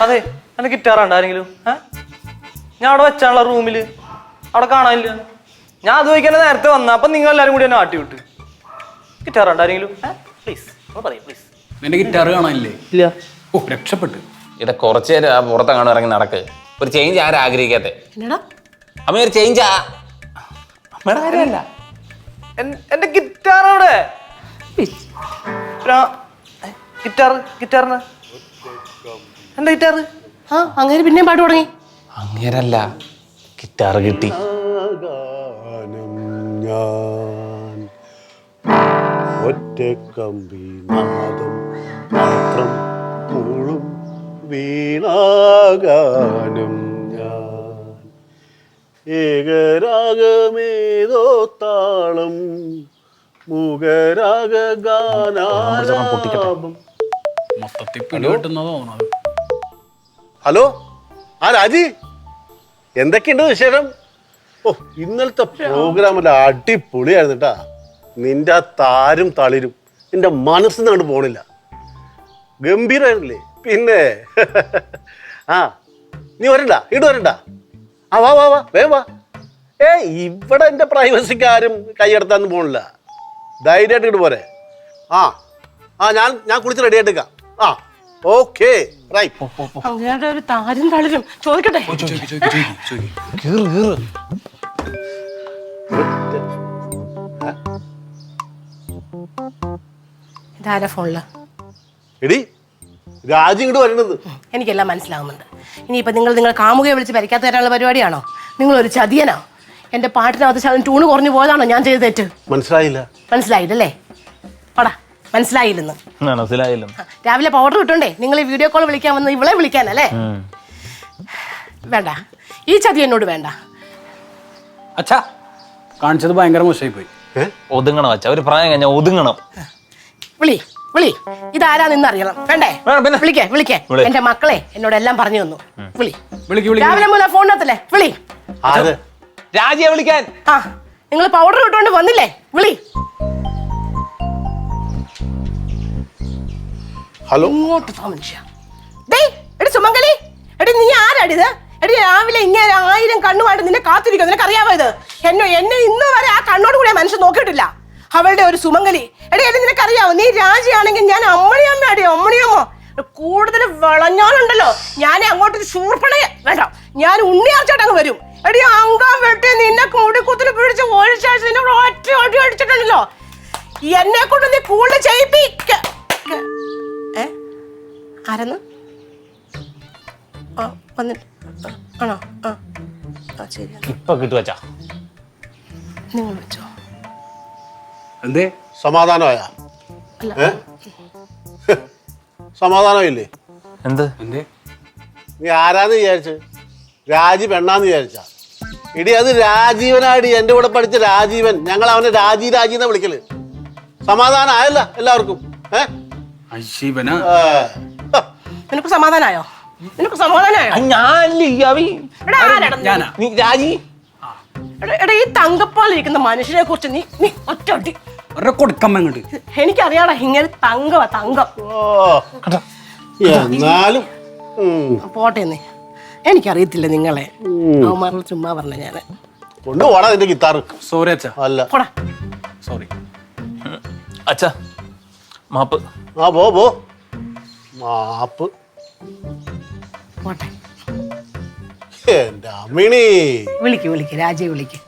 അതെ എന്റെ ഗിറ്റാർ ഉണ്ട് ആരെങ്കിലും. ഞാൻ അവിടെ വെച്ചാണല്ലോ റൂമിൽ. അവിടെ കാണാനില്ല. ഞാൻ അത് ചോദിക്കാൻ നേരത്തെ വന്ന അപ്പൊ നിങ്ങൾ എല്ലാരും കൂടി എന്നെ ആട്ടി വിട്ട്. ഗിറ്റാർ ഉണ്ട് ആരെങ്കിലും. പ്ലീസ് പറയും പ്ലീസ് നിന്റെ ഗിറ്റാർ കാണാനില്ലേ? ഇല്ല. ഓ രക്ഷപ്പെട്ടു. ഇവിടെ കുറച്ച് നേരം ആ പുറത്തെങ്ങാണ്ട് ഇറങ്ങി നടക്ക്. ഒരു ചേഞ്ച് ആരും ആഗ്രഹിക്കാത്തെ? എന്നടാ? അമ്മ ഒരു ചേഞ്ച് ആ. അമ്മയുടെ കാര്യമല്ല. എൻ- എന്റെ ഗിറ്റാർ അവിടെ ഗിറ്റാർ ഗിറ്റാറിന് എന്റെ ഗിറ്റാർ ആ അങ്ങനെ പിന്നെയും പാട്ട് തുടങ്ങി. അങ്ങനല്ല ഗിറ്റാർ കിട്ടി. ഒറ്റക്കമ്പി നാദം മാത്രം മുഴും വീണാഗാനം ഞാൻ. ഏകരാഗമേതോ താളം മുഖരാഗ ഗാനാലാപം മൊത്തത്തിൽ പിടി കിട്ടുന്നതാ തോന്നുന്നത് ഹലോ? ആ രാജി? എന്തൊക്കെയുണ്ട് വിശേഷം? ഓ ഇന്നലത്തെ പ്രോഗ്രാമിൽ അടിപൊളിയായിരുന്നു കേട്ടാ നിന്റെ ആ താരും തളിരും നിന്റെ മനസ്സിന്ന് അങ്ങോട്ട് പോണില്ല. ഗംഭീരായിരുന്നില്ലേ? പിന്നെ ആ നീ വരണ്ട ഇട് വരണ്ട. ആ വാ വാ വാ വേ വാ. ഏ ഇവിടെ എന്റെ പ്രൈവസിക്ക് ആരും കൈയെടുത്താന്ന് പോണില്ല. ധൈര്യമായിട്ട് ഇങ്ങോട്ട് പോരെ. ആ ആ ഞാൻ ഞാൻ കുളിച്ച് റെഡി ആയിട്ടേക്കാം ആ. ഓക്കെ ഒരു താരും തളിരും ചോദിക്കട്ടെ? ഇതാരാ ഫോണിൽ? എടി ഇങ്ങോട്ട് എനിക്കെല്ലാം മനസ്സിലാവുന്നുണ്ട്. ഇനിയിപ്പോ നിങ്ങൾ നിങ്ങൾ കാമുകയെ വിളിച്ച് പരിക്കാത്ത തരാനുള്ള പരിപാടിയാണോ? നിങ്ങൾ ഒരു ചതിയനോ. എന്റെ പാട്ടിനകത്ത് ശകലം ട്യൂണ് കുറഞ്ഞു പോയതാണോ ഞാൻ ചെയ്ത തെറ്റ്? മനസ്സിലായില്ല. മനസ്സിലായില്ലല്ലേ? പടാ. മനസ്സിലായില്ലെന്ന്. മനസ്സിലായില്ല രാവിലെ പൗഡർ കിട്ടണ്ടേ നിങ്ങൾ ഈ വീഡിയോ കോൾ വിളിക്കാൻ വന്ന് ഇവളെ വിളിക്കാനല്ലേ? വേണ്ട. ഈ ചതി എന്നോട് വേണ്ട. അച്ഛാ കാണിച്ചത് ഭയങ്കര മോശമായി പോയി ഒതുങ്ങണം അച്ഛാ ഒരു പ്രായം കഴിഞ്ഞാൽ ഒതുങ്ങണം. വിളി വിളി. ഇതാരാ നിന്ന് അറിയണം. വേണ്ടേ? വേണം, പിന്നെ. വിളിക്കേ വിളിക്കേ. വിളി. എന്റെ മക്കളെ എന്നോട് എല്ലാം പറഞ്ഞു തന്നു. വിളി. വിളിക്ക് വിളിക്ക് രാവിലെ മുതൽ ഫോണിനകത്തല്ലേ വിളി. ആര്? രാജിയെ വിളിക്കാൻ. ആ നിങ്ങൾ പൗഡർ ഇട്ടുകൊണ്ട് വന്നില്ലേ? വിളി. ഹലോ. ഇങ്ങോട്ട് മനുഷ്യ. ഡേയ് എടി സുമംഗലി. എടി നീ ആരാടി ഇത്? എടി രാവിലെ ഇങ്ങനെ ആയിരം കണ്ണുമായിട്ട് നിന്നെ കാത്തിരിക്കും നിനക്ക് അറിയാമോ ഇത്? എന്നെ എന്നെ ഇന്ന് വരെ ആ കണ്ണോട് കൂടി ആ മനുഷ്യൻ നോക്കിയിട്ടില്ല. അവളുടെ ഒരു സുമംഗലി. എടി എടി നിനക്കറിയാവോ? നീ രാജിയാണെങ്കിൽ ഞാൻ അമ്മണിയമ്മ അടി അമ്മണിയമ്മോ. കൂടുതൽ വിളഞ്ഞാലുണ്ടല്ലോ. ഞാൻ അങ്ങോട്ട് ശൂർപ്പണ വേണ്ട. ഞാൻ ഉണ്ണിയാർച്ചോട്ട് അങ്ങ് വരും. ആരെന്ന്? ആ വന്നിട്ട്. ആണോ? ആ. ആ ശരി. ഇപ്പൊ കിട്ടു വച്ചാ നിങ്ങൾ വിളിച്ചോ എന്തേ? സമാധാനമായ? അല്ല. സമാധാനമില്ലേ? എന്ത്? എന്തേ? നീ ആരാന്ന് വിചാരിച്ച്? രാജീവ് എണ്ണാന്ന് വിചാരിച്ച? ഇടി അത് രാജീവനാടി. എന്റെ കൂടെ പഠിച്ച രാജീവൻ. ഞങ്ങൾ അവനെ രാജി രാജി എന്നാ വിളിക്കൽ. സമാധാനം ആയല്ല എല്ലാവർക്കും. ഏ. ഹ. നിനക്ക് സമാധാനായോ? നിനക്ക് സമാധാനായോ? നീ? രാജി. എടാ, എടാ ഈ തങ്കപ്പാൽ ഇരിക്കുന്ന മനുഷ്യനെ കുറിച്ച് നീ നീ ഒറ്റ ഒട്ടി ഒരെ കൊടുക്കമ്മ ഇങ്ങോട്ട്. എനിക്കറിയാടാ ഇങ്ങനെ തങ്കവാ തങ്കം. എന്നാലും. പോട്ടെ നീ. എനിക്കറിയത്തില്ല നിങ്ങളെ. അവന്മാരിൽ ചുമ്മാ പറഞ്ഞ ഞാൻ. കൊണ്ടുപോടാ നിന്റെ ഗിത്താറ് സോറി അച്ഛാ. അല്ല. പോടാ. സോറി അച്ഛാ മാപ്പ്. ആ പോ പോ. മാപ്പ്. പോട്ടെ. എന്റെ അമ്മിണി. വിളിക്ക് വിളിക്ക്. രാജയെ വിളിക്ക്.